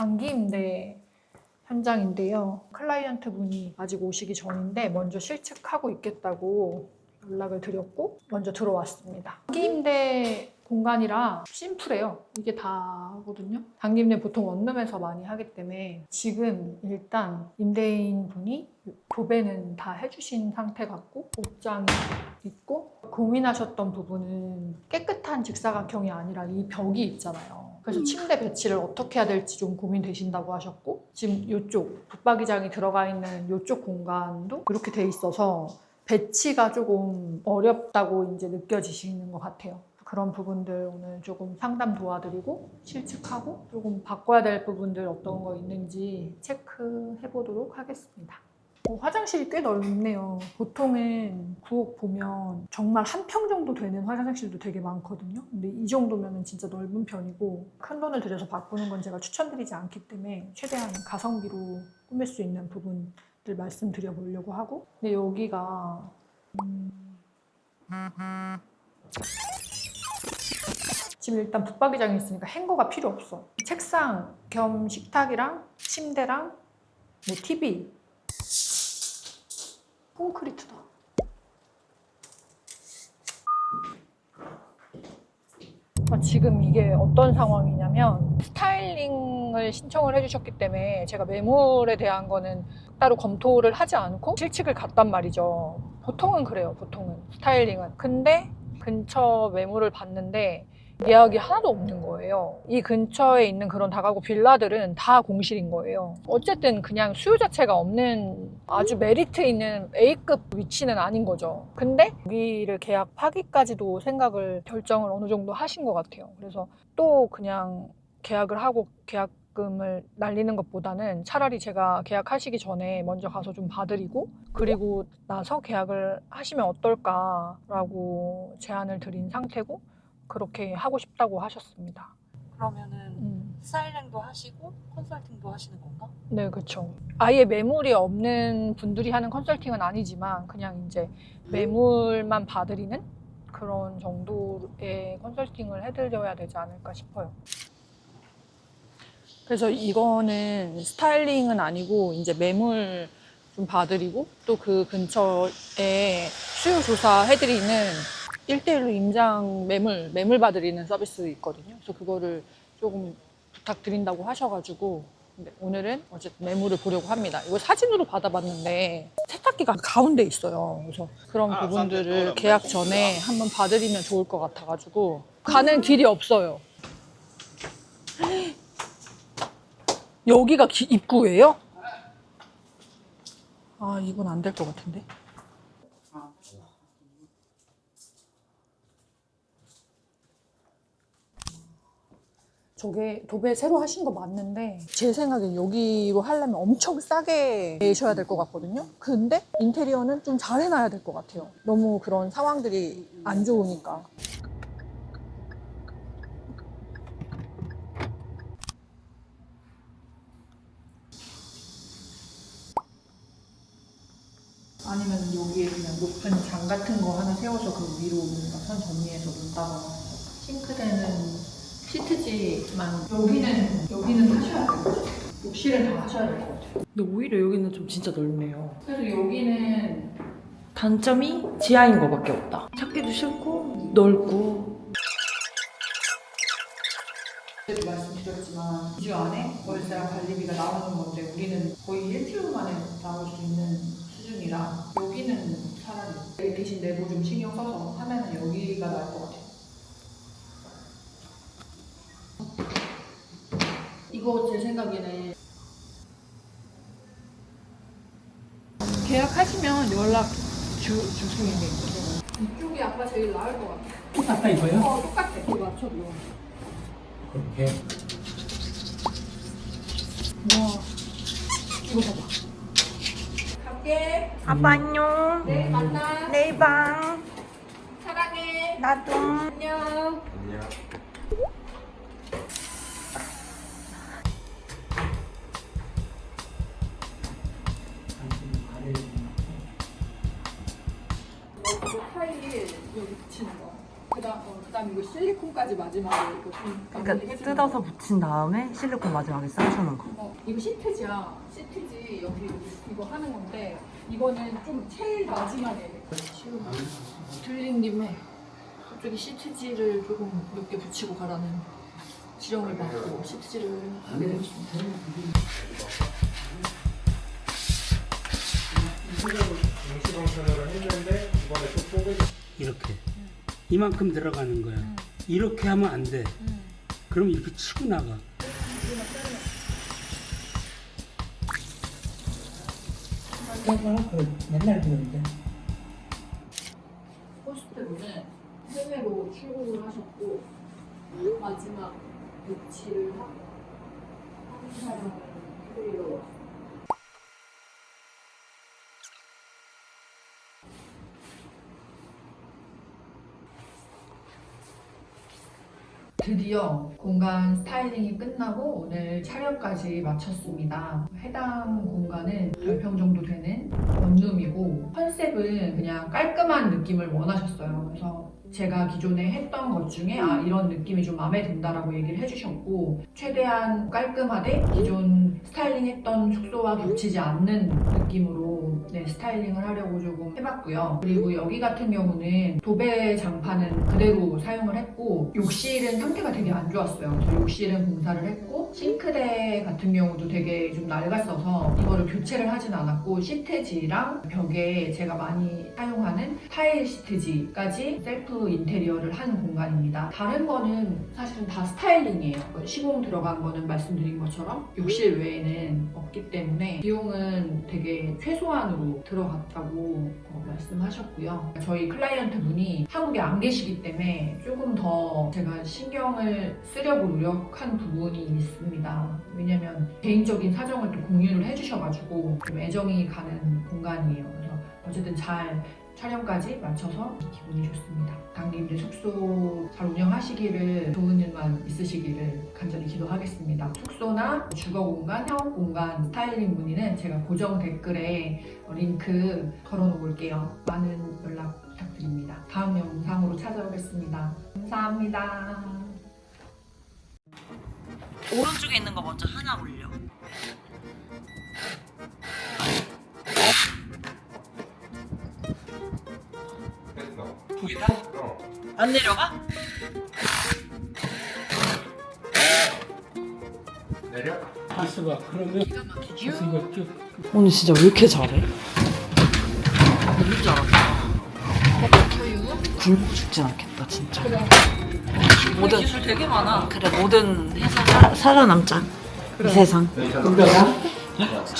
단기 임대 현장인데요. 클라이언트 분이 아직 오시기 전인데 먼저 실측하고 있겠다고 연락을 드렸고 먼저 들어왔습니다. 단기 임대 공간이라 심플해요. 이게 다거든요. 단기 임대 보통 원룸에서 많이 하기 때문에 지금 일단 임대인 분이 도배는 다 해주신 상태 같고 옷장이 있고 고민하셨던 부분은 깨끗한 직사각형이 아니라 이 벽이 있잖아요. 그래서 침대 배치를 어떻게 해야 될지 좀 고민되신다고 하셨고 지금 이쪽 붙박이장이 들어가 있는 이쪽 공간도 이렇게 돼 있어서 배치가 조금 어렵다고 이제 느껴지시는 것 같아요. 그런 부분들 오늘 조금 상담 도와드리고 실측하고 조금 바꿔야 될 부분들 어떤 거 있는지 체크해 보도록 하겠습니다. 어, 화장실이 꽤 넓네요. 보통은 구옥 보면 정말 한 평 정도 되는 화장실도 되게 많거든요. 근데 이 정도면 진짜 넓은 편이고 큰 돈을 들여서 바꾸는 건 제가 추천드리지 않기 때문에 최대한 가성비로 꾸밀 수 있는 부분들 말씀드려 보려고 하고 근데 여기가 음, 지금 일단 붙박이장이 있으니까 행거가 필요 없어. 책상 겸 식탁이랑 침대랑 뭐 TV 콘크리트다. 아, 지금 이게 어떤 상황이냐면 스타일링을 신청을 해주셨기 때문에 제가 매물에 대한 거는 따로 검토를 하지 않고 실측을 갔단 말이죠. 보통은 그래요. 보통은 스타일링은. 근데 근처 매물을 봤는데 예약이 하나도 없는 거예요. 이 근처에 있는 그런 다가구 빌라들은 다 공실인 거예요. 어쨌든 그냥 수요 자체가 없는 아주 메리트 있는 A급 위치는 아닌 거죠. 근데 여기를 계약하기까지도 생각을 결정을 어느 정도 하신 것 같아요. 그래서 또 그냥 계약을 하고 계약 금을 날리는 것보다는 차라리 제가 계약하시기 전에 먼저 가서 좀 봐드리고 그리고 나서 계약을 하시면 어떨까라고 제안을 드린 상태고 그렇게 하고 싶다고 하셨습니다. 그러면은 음. 스타일링도 하시고 컨설팅도 하시는 건가? 네, 그렇죠. 아예 매물이 없는 분들이 하는 컨설팅은 아니지만 그냥 이제 매물만 봐드리는 그런 정도의 컨설팅을 해드려야 되지 않을까 싶어요. 그래서 이거는 스타일링은 아니고 이제 매물 좀 봐드리고 또 그 근처에 수요 조사 해드리는 1대1로 임장 매물, 매물 봐드리는 서비스 있거든요. 그래서 그거를 조금 부탁드린다고 하셔가지고 오늘은 어쨌든 매물을 보려고 합니다. 이거 사진으로 받아봤는데 세탁기가 가운데 있어요. 그래서 그런 부분들을 계약 전에 한번 봐드리면 좋을 것 같아가지고 가는 길이 없어요. 여기가 기- 입구예요? 아 이건 안 될 것 같은데. 저게 도배 새로 하신 거 맞는데 제 생각엔 여기로 하려면 엄청 싸게 내셔야 될 것 같거든요. 근데 인테리어는 좀 잘 해놔야 될 것 같아요. 너무 그런 상황들이 안 좋으니까. 아니면 여기에 그냥 높은 장 같은 거 하나 세워서 그 위로 뭔가 선 정리해서 놓다가 싱크대는 시트지만 여기는 여기는 하셔야 돼요. 욕실은 다 하셔야 될 것 같아요. 근데 오히려 여기는 좀 진짜 넓네요. 그래서 여기는 단점이 지하인 거밖에 없다. 찾기도 싫고 넓고 그때도 말씀드렸지만 2주 안에 월세랑 관리비가 나오는 건데 우리는 거의 일주일 만에 나올 수 있는 수준이라 여기는 차라리 대신 내부 좀 신경 써서 하면은 여기가 나을 것 같아요. 이거 제 생각에는 계약하시면 연락 주, 주시는 게 있어요. 이쪽이 아까 제일 나을 것 같아요. 똑같다 이거요? 어, 똑같아. 이거 맞춰도. 그렇게 와, 이거 봐봐. 갈게. 아빠 안녕. 내일 만나. 내일 방. 사랑해. 나도. 안녕. 이거 타일 여기 붙이는 거. 그다음 어, 그다음 이거 실리콘까지 마지막에 이거 좀 그러니까 뜯어서 붙인 다음에 실리콘 마지막에 써주는 거. 어, 이거 시트지야. 시트지 여기 이거 하는 건데 이거는 좀 제일 마지막에 지금 들린 김에 저쪽에 시트지를 조금 몇 개 붙이고 가라는 지령을 받고 시트지를 하게 되었습니다. 이렇게 이만큼 들어가는 거야. 이렇게 하면 안 돼. 그럼 이렇게 치고 나가. 맨날 그러는데. 호스트분은 해외로 출국을 하셨고 마지막 배치를 하고 촬영을 해드리러 왔어요. 드디어 공간 스타일링이 끝나고 오늘 촬영까지 마쳤습니다. 해당 공간은 10평 정도 되는 원룸이고 컨셉은 그냥 깔끔한 느낌을 원하셨어요. 그래서 제가 기존에 했던 것 중에 아 이런 느낌이 좀 마음에 든다라고 얘기를 해주셨고 최대한 깔끔하되 기존 스타일링했던 숙소와 겹치지 않는 느낌으로 네, 스타일링을 하려고 조금 해봤고요. 그리고 여기 같은 경우는 도배 장판은 그대로 사용을 했고 욕실은 상태가 되게 안 좋았어요. 욕실은 공사를 했고 싱크대 같은 경우도 되게 좀 낡았어서 이거를 교체를 하진 않았고 시트지랑 벽에 제가 많이 사용하는 타일 시트지까지 셀프 인테리어를 한 공간입니다. 다른 거는 사실은 다 스타일링이에요. 시공 들어간 거는 말씀드린 것처럼 욕실 외에 는 없기 때문에 비용은 되게 최소한으로 들어갔다고 어, 말씀하셨고요. 저희 클라이언트 분이 한국에 안 계시기 때문에 조금 더 제가 신경을 쓰려고 노력한 부분이 있습니다. 왜냐면 개인적인 사정을 또 공유를 해주셔가지고 좀 애정이 가는 공간이에요. 그래서 어쨌든 잘 촬영까지 마쳐서 기분이 좋습니다. 강림들 숙소 잘 운영하시기를 좋은 일만 있으시기를 간절히 기도하겠습니다. 숙소나 주거 공간, 샤워 공간, 스타일링 문의는 제가 고정 댓글에 링크 걸어 놓을게요. 많은 연락 부탁드립니다. 다음 영상으로 찾아오겠습니다. 감사합니다. 오른쪽에 있는 거 먼저 하나 올려. 됐어. 안 내려가? 내려. 있어봐. 그러면 그래서 이거 쭉 오늘 진짜 왜 이렇게 잘해? 모를 줄 알았다. 굶고 죽진 않겠다 진짜. 모든 기술 되게 많아. 그래 모든 회사 살, 살아남자 이 세상.